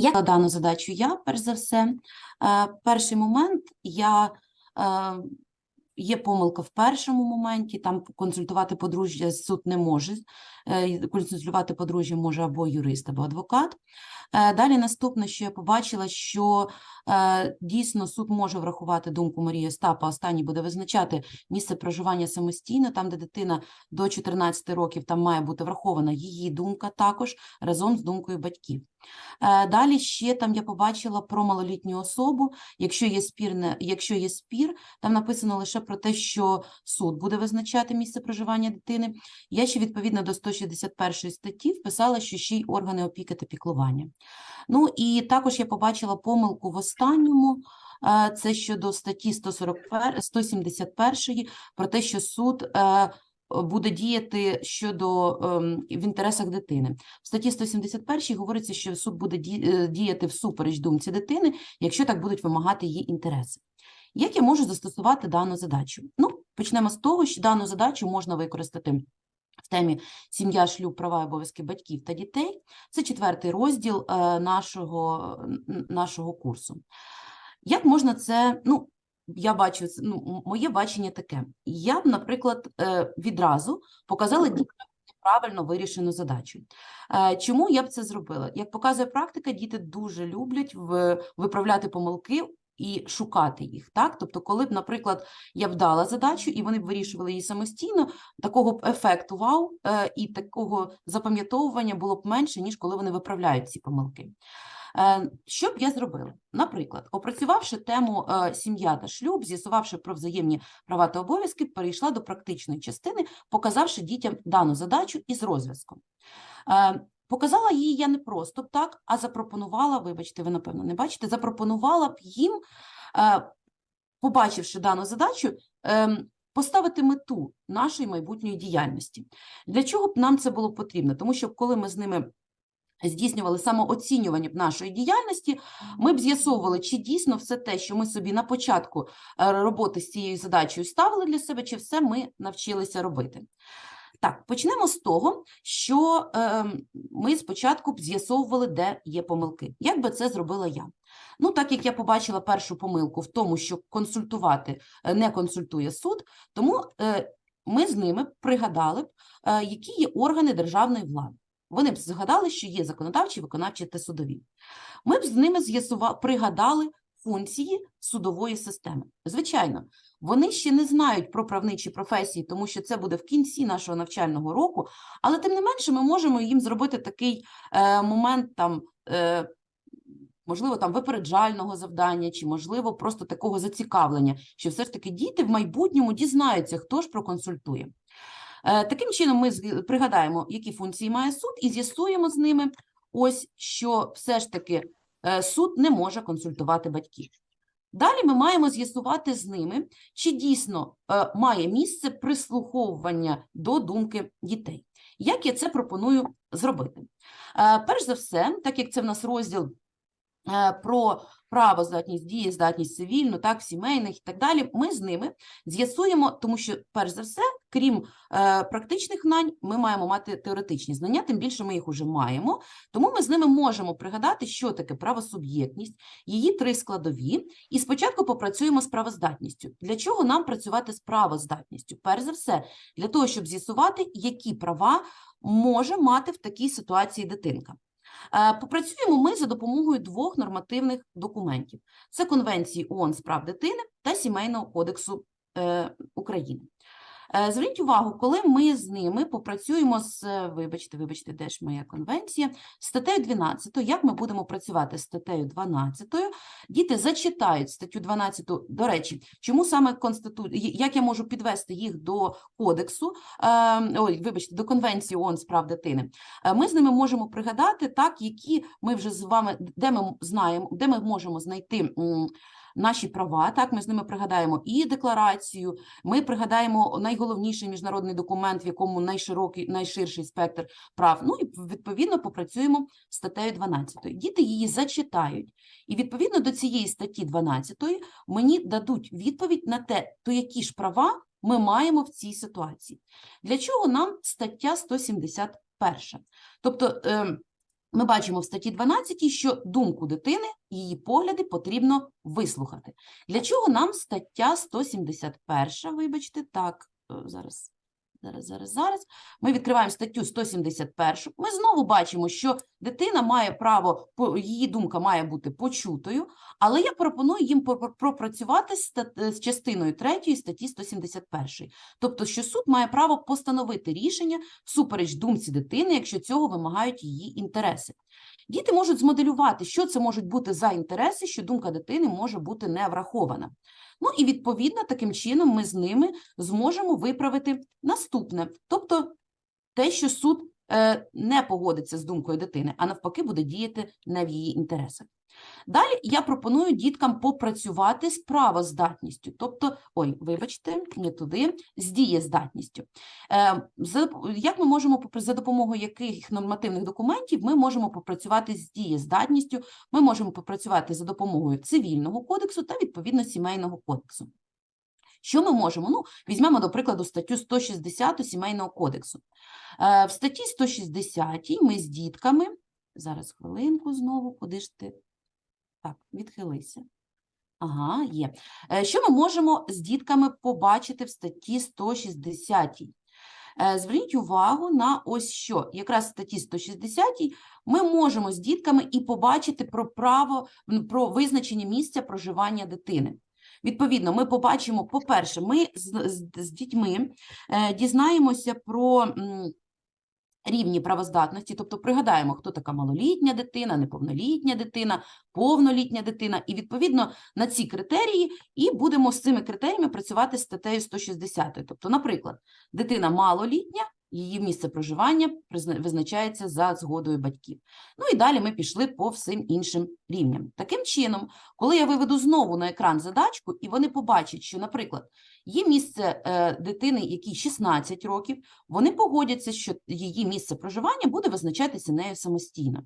Як на дану задачу я, перш за все, Е, перший момент я е, є помилка в першому моменті, там консультувати подружжя суд не може. е, Консультувати подружжя може або юрист, або адвокат. Далі наступне, що я побачила, що дійсно суд може врахувати думку Марії Остапа. Останній буде визначати місце проживання самостійно, там, де дитина до 14 років, там має бути врахована її думка також разом з думкою батьків. Е, Далі ще там я побачила про малолітню особу. Якщо є спірне, якщо є спір, там написано лише про те, що суд буде визначати місце проживання дитини. Я ще відповідно до 161 статті вписала, що ще й органи опіки та піклування. Ну і також я побачила помилку в останньому. е, Це щодо статті 141, 171 про те, що суд е, буде діяти щодо ем, в інтересах дитини. В статті 171 говориться, що суд буде е, діяти всупереч думці дитини, якщо так будуть вимагати її інтереси. Як я можу застосувати дану задачу? Ну, почнемо з того, що дану задачу можна використати в темі сім'я, шлюб, права і обов'язки батьків та дітей. Це четвертий розділ е, нашого, нашого курсу. Як можна це, ну, я бачу, ну, моє бачення таке. Я б, наприклад, е, відразу показала дітям правильно вирішену задачу. Е, Чому я б це зробила? Як показує практика, діти дуже люблять виправляти помилки і шукати їх. Так? Тобто, коли б, наприклад, я б дала задачу і вони б вирішували її самостійно, такого б ефекту вау е, і такого запам'ятовування було б менше, ніж коли вони виправляють ці помилки. Е, Що б я зробила? Наприклад, опрацювавши тему е, сім'я та шлюб, з'ясувавши про взаємні права та обов'язки, перейшла до практичної частини, показавши дітям дану задачу із розв'язком. Показала її я не просто б так, а запропонувала, вибачте, ви напевно не бачите, запропонувала б їм, е, побачивши дану задачу, ем, поставити мету нашої майбутньої діяльності. Для чого б нам це було потрібно? Тому що коли ми з ними здійснювали самооцінювання нашої діяльності, ми б з'ясовували, чи дійсно все те, що ми собі на початку е, роботи з цією задачею ставили для себе, чи все ми навчилися робити. Так, почнемо з того, що е, ми спочатку б з'ясовували, де є помилки. Як би це зробила я? Ну, так як я побачила першу помилку в тому, що консультувати е, не консультує суд, тому е, ми з ними пригадали б, е, які є органи державної влади. Вони б згадали, що є законодавчі, виконавчі та судові. Ми б з ними пригадали функції судової системи. Звичайно, вони ще не знають про правничі професії, тому що це буде в кінці нашого навчального року, але тим не менше ми можемо їм зробити такий е, момент там. Е, Можливо, там випереджального завдання, чи можливо просто такого зацікавлення, що все ж таки діти в майбутньому дізнаються, хто ж проконсультує. Е, Таким чином, ми пригадаємо, які функції має суд, і з'ясуємо з ними, ось що все ж таки суд не може консультувати батьків. Далі ми маємо з'ясувати з ними, чи дійсно е, має місце прислуховування до думки дітей. Як я це пропоную зробити? Е, Перш за все, так як це в нас розділ е, про правоздатність, дієздатність цивільну, так, сімейних і так далі, ми з ними з'ясуємо, тому що, перш за все, крім е, практичних знань, ми маємо мати теоретичні знання, тим більше ми їх уже маємо, тому ми з ними можемо пригадати, що таке правосуб'єктність, її три складові, і спочатку попрацюємо з правоздатністю. Для чого нам працювати з правоздатністю? Перш за все, для того, щоб з'ясувати, які права може мати в такій ситуації дитинка. Е, Попрацюємо ми за допомогою двох нормативних документів: це Конвенції ООН з прав дитини та Сімейного кодексу е, України. Е, Зверніть увагу, коли ми з ними попрацюємо з, е, вибачте, вибачте, де ж моя конвенція, статтею 12, як ми будемо працювати з статтею 12, діти зачитають статтю 12, до речі, чому саме Конститу... як я можу підвести їх до кодексу, е, ой, вибачте, до Конвенції ООН з прав дитини, ми з ними можемо пригадати так, які ми вже з вами, де ми знаємо, де ми можемо знайти наші права. Так, ми з ними пригадаємо і декларацію, ми пригадаємо найголовніший міжнародний документ, в якому найширокий, найширший спектр прав. Ну і відповідно попрацюємо статтею 12. Діти її зачитають, і відповідно до цієї статті 12 мені дадуть відповідь на те, то які ж права ми маємо в цій ситуації. Для чого нам стаття 171? Тобто, ем, ми бачимо в статті 12, що думку дитини, її погляди потрібно вислухати. Для чого нам стаття 171, вибачте, так, е, зараз, зараз, зараз, зараз. Ми відкриваємо статтю 171. Ми знову бачимо, що дитина має право, її думка має бути почутою, але я пропоную їм пропрацювати з, з частиною 3 статті 171. Тобто, що суд має право постановити рішення всупереч думці дитини, якщо цього вимагають її інтереси. Діти можуть змоделювати, що це можуть бути за інтереси, що думка дитини може бути не врахована. Ну і відповідно таким чином ми з ними зможемо виправити наступне, тобто те, що суд не погодиться з думкою дитини, а навпаки буде діяти не в її інтересах. Далі я пропоную діткам попрацювати з правоздатністю, тобто, ой, вибачте, не туди, з дієздатністю. Е, як ми можемо за допомогою яких нормативних документів ми можемо попрацювати з дієздатністю? Ми можемо попрацювати за допомогою цивільного кодексу та відповідно сімейного кодексу. Що ми можемо? Ну, візьмемо, до прикладу, статтю 160 Сімейного кодексу. Е, В статті 160 ми з дітками, зараз хвилинку знову, куди ж ти? Так, відхилися. Ага, є. Е, Що ми можемо з дітками побачити в статті 160? Е, Зверніть увагу на ось що. Якраз в статті 160 ми можемо з дітками і побачити про право, про визначення місця проживання дитини. Відповідно, ми побачимо, по-перше, ми з, з, з дітьми е, дізнаємося про м, рівні правоздатності, тобто пригадаємо, хто така малолітня дитина, неповнолітня дитина, повнолітня дитина, і відповідно на ці критерії і будемо з цими критеріями працювати з статтею 160. Тобто, наприклад, дитина малолітня, її місце проживання визначається за згодою батьків. Ну і далі ми пішли по всім іншим рівням. Таким чином, коли я виведу знову на екран задачку, і вони побачать, що, наприклад, є місце е, дитини, якій 16 років, вони погодяться, що її місце проживання буде визначатися нею самостійно.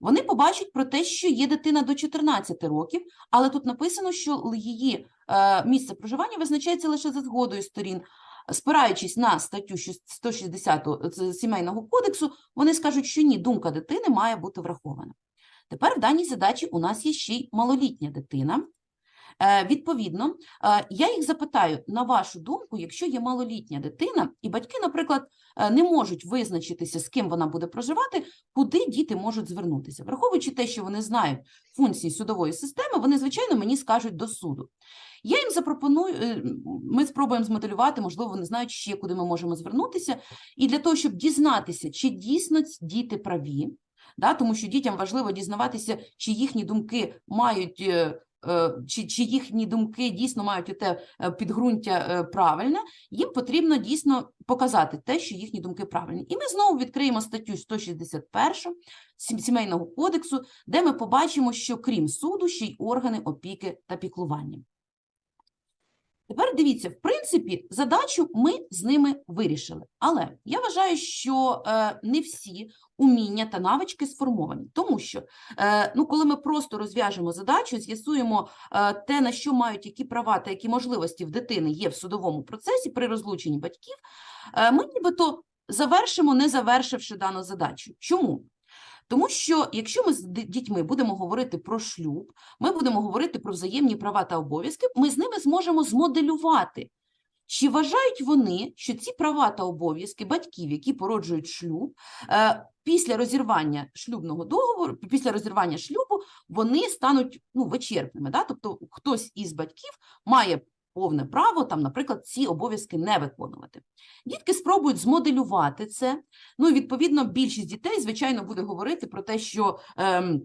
Вони побачать про те, що є дитина до 14 років, але тут написано, що її е, місце проживання визначається лише за згодою сторін. Спираючись на статтю щас- 160 Сімейного кодексу, вони скажуть, що ні, думка дитини має бути врахована. Тепер в даній задачі у нас є ще й малолітня дитина. Е, Відповідно, е, я їх запитаю, на вашу думку, якщо є малолітня дитина, і батьки, наприклад, е, не можуть визначитися, з ким вона буде проживати, куди діти можуть звернутися. Враховуючи те, що вони знають функції судової системи, вони, звичайно, мені скажуть до суду. Я їм запропоную, ми спробуємо змоделювати, можливо, вони знають ще, куди ми можемо звернутися. І для того, щоб дізнатися, чи дійсно діти праві, да, тому що дітям важливо дізнаватися, чи їхні думки мають. Е, е, Чи, чи їхні думки дійсно мають те підґрунтя е, правильне, їм потрібно дійсно показати те, що їхні думки правильні. І ми знову відкриємо статтю 161 Сім- Сімейного кодексу, де ми побачимо, що крім суду, ще й органи опіки та піклування. Тепер дивіться, в принципі, задачу ми з ними вирішили. Але я вважаю, що е, не всі уміння та навички сформовані, тому що е, ну, коли ми просто розв'яжемо задачу, з'ясуємо е, те, на що мають які права та які можливості в дитини є в судовому процесі при розлученні батьків, ми нібито завершимо, не завершивши дану задачу. Чому? Тому що якщо ми з дітьми будемо говорити про шлюб, ми будемо говорити про взаємні права та обов'язки, ми з ними зможемо змоделювати, чи вважають вони, що ці права та обов'язки батьків, які породжують шлюб, е, після розірвання шлюбного договору, після розірвання шлюбу, вони стануть ну, вичерпними. Да? Тобто хтось із батьків має повне право, там, наприклад, ці обов'язки не виконувати. Дітки спробують змоделювати це. Ну, відповідно, більшість дітей, звичайно, буде говорити про те, що ем,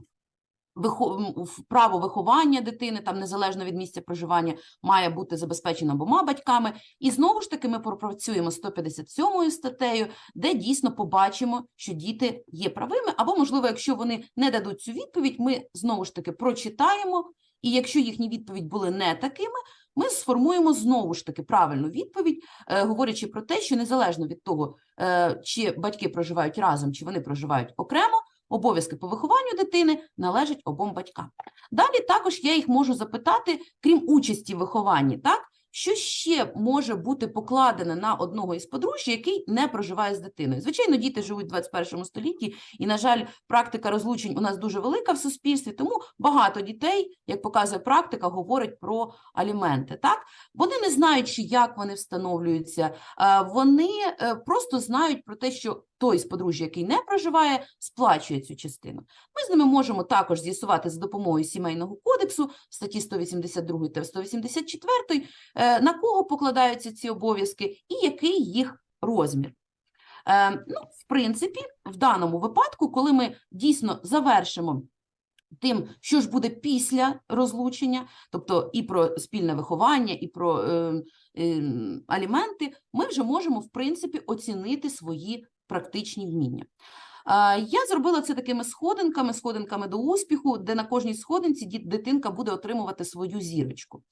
право виховання дитини, там незалежно від місця проживання, має бути забезпечено обома батьками. І знову ж таки ми пропрацюємо 157 статтею, де дійсно побачимо, що діти є правими, або, можливо, якщо вони не дадуть цю відповідь, ми знову ж таки прочитаємо, і якщо їхні відповідь були не такими, ми сформуємо знову ж таки правильну відповідь, е, говорячи про те, що незалежно від того, е, чи батьки проживають разом, чи вони проживають окремо, обов'язки по вихованню дитини належать обом батькам. Далі також я їх можу запитати, крім участі в вихованні, так? Що ще може бути покладене на одного із подружжя, який не проживає з дитиною? Звичайно, діти живуть в 21 столітті, і, на жаль, практика розлучень у нас дуже велика в суспільстві, тому багато дітей, як показує практика, говорить про аліменти. Так? Вони не знають, як вони встановлюються, е, вони е, просто знають про те, що той з подружжя, який не проживає, сплачує цю частину. Ми з ними можемо також з'ясувати за допомогою сімейного кодексу статті 182 та 184, е, на кого покладаються ці обов'язки і який їх розмір. Е, Ну, в принципі, в даному випадку, коли ми дійсно завершимо тим, що ж буде після розлучення, тобто і про спільне виховання, і про е, е, аліменти, ми вже можемо, в принципі, оцінити свої практичні вміння. Я зробила це такими сходинками, сходинками до успіху, де на кожній сходинці дитинка буде отримувати свою зірочку.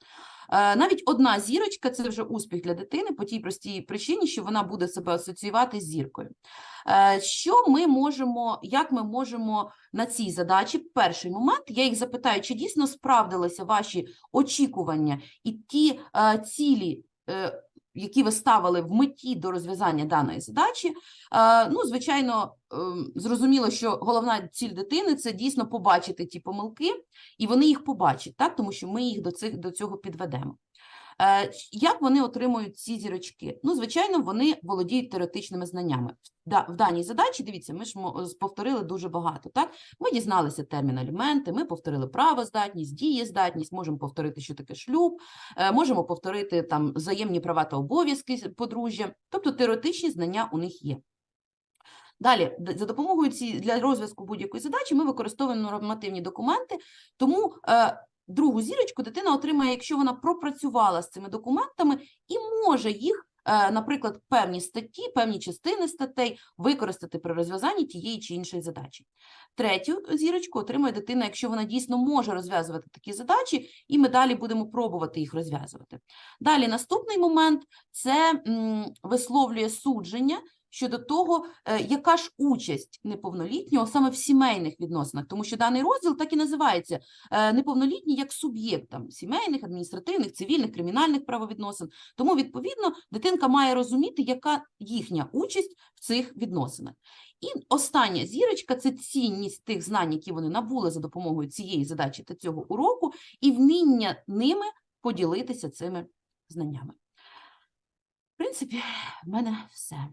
Навіть одна зірочка це вже успіх для дитини по тій простій причині, що вона буде себе асоціювати з зіркою. Що ми можемо, як ми можемо на цій задачі? Перший момент я їх запитаю, чи дійсно справдилися ваші очікування і ті цілі, е, які ви ставили в меті до розв'язання даної задачі. Е, Ну, звичайно, ем, зрозуміло, що головна ціль дитини це дійсно побачити ті помилки, і вони їх побачать, так? тому що ми їх до, цих, до цього підведемо. Е, Як вони отримують ці зірочки? Ну, звичайно, вони володіють теоретичними знаннями. В даній задачі, дивіться, ми ж повторили дуже багато. Так? Ми дізналися термін аліменти, ми повторили правоздатність, дієздатність, можемо повторити, що таке шлюб, е, можемо повторити там взаємні права та обов'язки подружжя. Тобто теоретичні знання у них є. Далі, за допомогою ці для розв'язку будь-якої задачі ми використовуємо нормативні документи, тому е, другу зірочку дитина отримає, якщо вона пропрацювала з цими документами і може їх, е, наприклад, певні статті, певні частини статей використати при розв'язанні тієї чи іншої задачі. Третю зірочку отримує дитина, якщо вона дійсно може розв'язувати такі задачі, і ми далі будемо пробувати їх розв'язувати. Далі наступний момент це висловлює судження щодо того, е, яка ж участь неповнолітнього саме в сімейних відносинах, тому що даний розділ так і називається е, неповнолітній як суб'єкт там, сімейних, адміністративних, цивільних, кримінальних правовідносин. Тому, відповідно, дитинка має розуміти, яка їхня участь в цих відносинах. І остання зірочка це цінність тих знань, які вони набули за допомогою цієї задачі та цього уроку, і вміння ними поділитися цими знаннями. В принципі, в мене все.